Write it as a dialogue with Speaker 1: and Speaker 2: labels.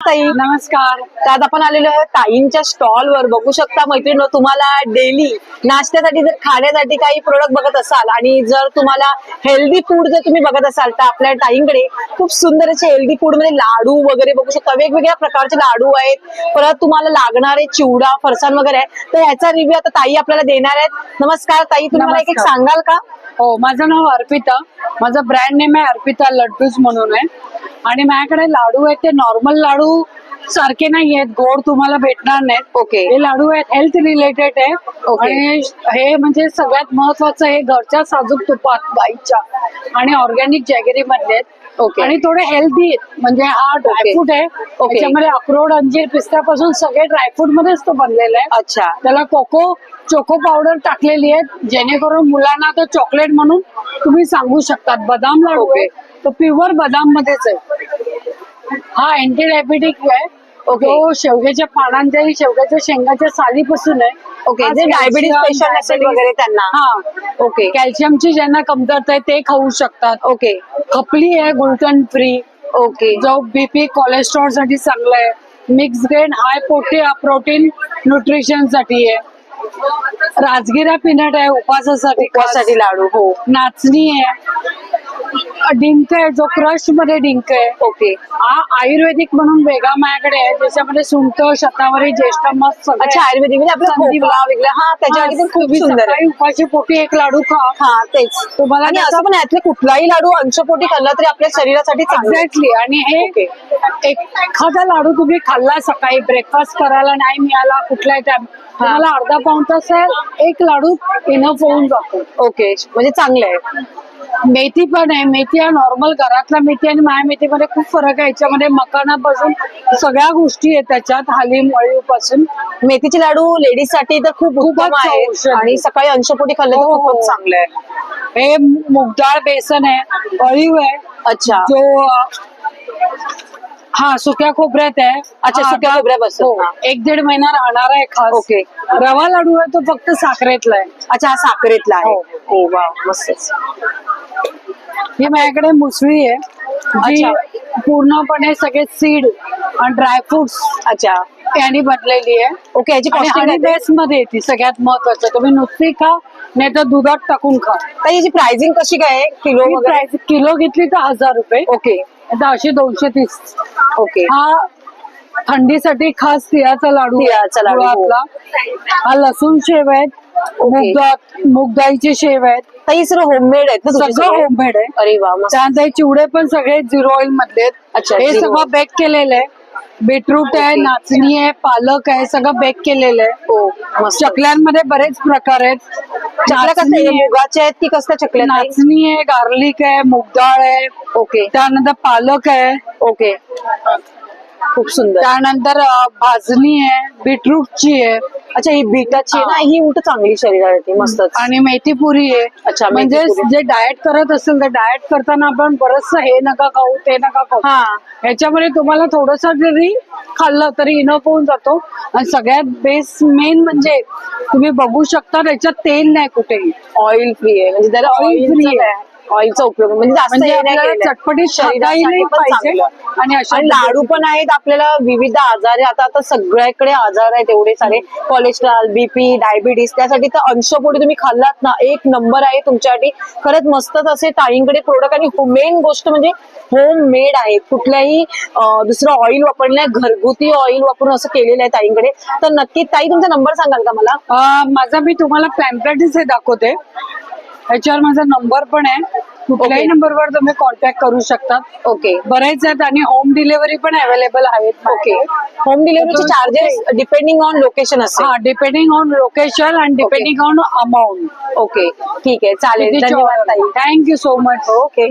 Speaker 1: ताई
Speaker 2: नमस्कार.
Speaker 1: त्यात आपण आलेलो आहे ताईंच्या स्टॉल वर. बघू शकता मैत्रिणी तुम्हाला डेली नाश्त्यासाठी जर खाण्यासाठी काही प्रोडक्ट बघत असाल आणि जर तुम्हाला हेल्दी फूड जर तुम्ही बघत असाल तर आपल्या ताईंकडे खूप सुंदर असे हेल्दी फूडमध्ये लाडू वगैरे बघू शकता. वेगवेगळ्या प्रकारचे लाडू आहेत. परत तुम्हाला लागणारे चिवडा फरसाण वगैरे आहे. तर ह्याचा रिव्ह्यू आता ताई आपल्याला देणार आहेत. नमस्कार ताई तुम्ही मला एक एक. सांगाल का?
Speaker 2: हो माझं नाव अर्पिता. माझं ब्रँड नेम आहे अर्पिता लड्डूज म्हणून आहे. आणि माझ्याकडे लाडू आहेत ते नॉर्मल लाडू सारखे नाही आहेत गोड तुम्हाला भेटणार नाहीत.
Speaker 1: ओके.
Speaker 2: हे लाडू आहेत हेल्थ रिलेटेड आहे.
Speaker 1: ओके.
Speaker 2: आणि हे म्हणजे सगळ्यात महत्वाचं हे घरच्या साजूक तुपात गाईच्या आणि ऑर्गॅनिक जॅगरी मधले आहेत.
Speaker 1: ओके.
Speaker 2: आणि थोडे हेल्दी म्हणजे हा ड्रायफ्रूट आहे.
Speaker 1: ओके.
Speaker 2: त्याच्यामध्ये अक्रोड अंजीर पिस्त्यापासून सगळे ड्रायफ्रूट मध्येच तो बनलेला आहे.
Speaker 1: अच्छा.
Speaker 2: त्याला कोको चोको पावडर टाकलेली आहे जेणेकरून मुलांना तो चॉकलेट म्हणून तुम्ही सांगू शकतात. बदाम लाडू. आहे. तो प्युअर बदाम मध्येच आहे. हा अँटी डायबेटिक आहे.
Speaker 1: ओके.
Speaker 2: तो शेवग्याच्या पानांच्या शेवग्याच्या शेंगाच्या सालीपासून आहे.
Speaker 1: ओके
Speaker 2: हा
Speaker 1: जे डायबिटीज पेशंट असेल वगैरे त्यांना.
Speaker 2: हा.
Speaker 1: ओके
Speaker 2: कॅल्शियमची ज्यांना कमतरता आहे ते खाऊ शकतात.
Speaker 1: ओके
Speaker 2: खपली आहे ग्लुटन फ्री
Speaker 1: ओके
Speaker 2: जो बीपी कोलेस्ट्रॉलसाठी चांगला आहे. मिक्स ग्रेन हाय पोटी प्रोटीन न्यूट्रिशनसाठी आहे. राजगिरा पीनट आहे उपवासासाठी
Speaker 1: उपवासासाठी लाडू हो.
Speaker 2: नाचणी आहे. डिंक आहे जो क्रशमध्ये डिंक आहे.
Speaker 1: ओके.
Speaker 2: हा आयुर्वेदिक म्हणून वेगळा माझ्याकडे आहे ज्याच्यामध्ये सुंठ शतावरी ज्येष्ठ सगळे
Speaker 1: अच्छा आयुर्वेदिक म्हणजे आपला. खोकला वगैरे. हा त्याच्यासाठी पण खूप सुंदर आहे.
Speaker 2: उपाशी पोटी एक लाडू खा.
Speaker 1: हा तेच.
Speaker 2: तुम्हाला
Speaker 1: आणि असं पण यातले कुठलाही लाडू अंशपोटी खाल्ला तरी आपल्या शरीरासाठी.
Speaker 2: एक्झॅक्टली आणि हे एखादा लाडू तुम्ही खाल्ला सकाळी ब्रेकफास्ट करायला नाही मिळाला कुठल्याही टाइम तुम्हाला अर्धा पाऊण तास एक लाडू इनफ होऊन जातो.
Speaker 1: ओके म्हणजे चांगलं आहे.
Speaker 2: मेथी पण आहे. मेथी हा नॉर्मल घरातला मेथी आणि माया मेथीमध्ये खूप फरक आहे. याच्यामध्ये मकानापासून सगळ्या गोष्टी आहेत त्याच्यात. हालीमपासून.
Speaker 1: मेथीचे लाडू लेडीजसाठी तर खूप उत्तम
Speaker 2: खूपच
Speaker 1: आहे. आणि सकाळी अंशपोटी खाल्लं तर
Speaker 2: हो,
Speaker 1: खूपच
Speaker 2: हो.
Speaker 1: चांगलं आहे.
Speaker 2: हे मुगडाळ बेसन आहे. अळीव आहे.
Speaker 1: अच्छा.
Speaker 2: जो हा सुक्या खोबऱ्यात आहे.
Speaker 1: अच्छा,
Speaker 2: हा,
Speaker 1: सुक्या
Speaker 2: आता-
Speaker 1: खोबऱ्यापासून,
Speaker 2: हो. एक दीड महिना राहणार आहे खास.
Speaker 1: ओके.
Speaker 2: रवा लाडू आहे तो फक्त साखरेतला आहे.
Speaker 1: अच्छा हा साखरेतला आहे.
Speaker 2: हो.
Speaker 1: हो वा मस्तच.
Speaker 2: ही माझ्याकडे मुसळी आहे. जी पूर्णपणे सगळे सीड आणि ड्रायफ्रुट्स
Speaker 1: अच्छा.
Speaker 2: यांनी बनलेली आहे.
Speaker 1: ओके याची
Speaker 2: आणि
Speaker 1: कॉस्टिंग
Speaker 2: हनी बेस मध्ये येते सगळ्यात महत्वाचं तुम्ही नुसती खा नाही तर दुधात टाकून खा.
Speaker 1: तर याची प्राइसिंग कशी काय आहे? किलो
Speaker 2: ही
Speaker 1: वगैरे?
Speaker 2: price किलो घेतली तर हजार रुपये.
Speaker 1: ओके.
Speaker 2: आता अशी दोनशे तीस.
Speaker 1: ओके
Speaker 2: हा थंडीसाठी खास तिळाचा लाडू आहे,
Speaker 1: तिळाचा लाडू, हो.
Speaker 2: गुळातला हा लसूण शेव आहेत
Speaker 1: ओके.
Speaker 2: मूग मूग डाळीची शेव आहेत
Speaker 1: सर्व होममेड आहेत ना तुमचे
Speaker 2: सगळं
Speaker 1: सगळे?
Speaker 2: होममेड आहे
Speaker 1: अरे वा मस्त
Speaker 2: त्यानंतर हे चिवडे पण सगळे झिरो ऑइल मधले आहेत.
Speaker 1: अच्छा,
Speaker 2: हे
Speaker 1: zero
Speaker 2: सगळं. बेक केलेलं आहे बीटरूट आहे
Speaker 1: ओके.
Speaker 2: नाचणी आहे पालक आहे सगळं बेक केलेलं आहे
Speaker 1: हो मस्त
Speaker 2: चकल्यांमध्ये बरेच प्रकार आहेत
Speaker 1: चकल्या
Speaker 2: नाचणी
Speaker 1: आहेत?
Speaker 2: आहे,
Speaker 1: मुगाच्या आहेत की कसल्या चकल्या आहेत?
Speaker 2: नाचणी आहे गार्लिक आहे मूगडाळ आहे.
Speaker 1: ओके.
Speaker 2: त्यानंतर पालक आहे.
Speaker 1: ओके. खूप सुंदर.
Speaker 2: त्यानंतर अं, भाजणी आहे बीटरूटची आहे.
Speaker 1: अच्छा ही बीटाची आहे ना?
Speaker 2: हा.
Speaker 1: उलट चांगली शरीरासाठी मस्तच.
Speaker 2: आणि मेथी पुरी आहे.
Speaker 1: अच्छा, मेथी
Speaker 2: म्हणजे. जे डाएट करत असेल तर डाएट करताना आपण बरचस हे नका खाऊ ते नका खाऊ.
Speaker 1: हा.
Speaker 2: ह्याच्यामध्ये तुम्हाला थोडस जरी खाल्लं तरी इनफ होऊन जातो. आणि सगळ्यात बेस मेन म्हणजे तुम्ही बघू शकता त्याच्यात तेल नाही कुठेही.
Speaker 1: ऑइल फ्री आहे. म्हणजे त्याला ऑइल फ्री
Speaker 2: आहे.
Speaker 1: ऑइलचा उपयोग म्हणजे जास्त
Speaker 2: म्हणजे
Speaker 1: हे नाही
Speaker 2: आपल्याला
Speaker 1: केलंय.
Speaker 2: चटपटीत
Speaker 1: शरीरासाठी
Speaker 2: खाताही
Speaker 1: पण
Speaker 2: पाहिजे
Speaker 1: चांगलं.
Speaker 2: आणि अशा
Speaker 1: आणि लाडू पण आहेत आपल्याला विविध आजार आहे आता आता सगळ्याकडे आजार आहेत एवढे सारे. कोलेस्ट्रॉल बीपी डायबिटीस त्यासाठी तर अंशपोटी तुम्ही खाल्लात ना एक नंबर आहे तुमच्यासाठी. खरंच मस्तच असे ताईंकडे प्रोडक्ट आणि मेन गोष्ट म्हणजे होम मेड आहे. कुठल्याही अं, दुसरं ऑइल वापरलं नाही घरगुती ऑइल वापरून असं केलेलं आहे ताईंकडे. तर नक्की ताई तुमचा नंबर सांगाल का मला?
Speaker 2: अं, माझा मी तुम्हाला पॅम्पलेटच हे दाखवते. याच्यावर माझा नंबर पण आहे. कुठल्याही. नंबरवर तुम्ही कॉन्टॅक्ट करू शकतात.
Speaker 1: ओके
Speaker 2: बरेच आहेत आणि होम डिलिव्हरी पण अवेलेबल आहेत
Speaker 1: ओके होम डिलिव्हरीचे चार्जेस डिपेंडिंग ऑन लोकेशन असते
Speaker 2: हा डिपेंडिंग ऑन लोकेशन आणि डिपेंडिंग ऑन अमाऊंट
Speaker 1: ओके ठीक आहे. चालेल. धन्यवाद ताई.
Speaker 2: Thank you so much
Speaker 1: okay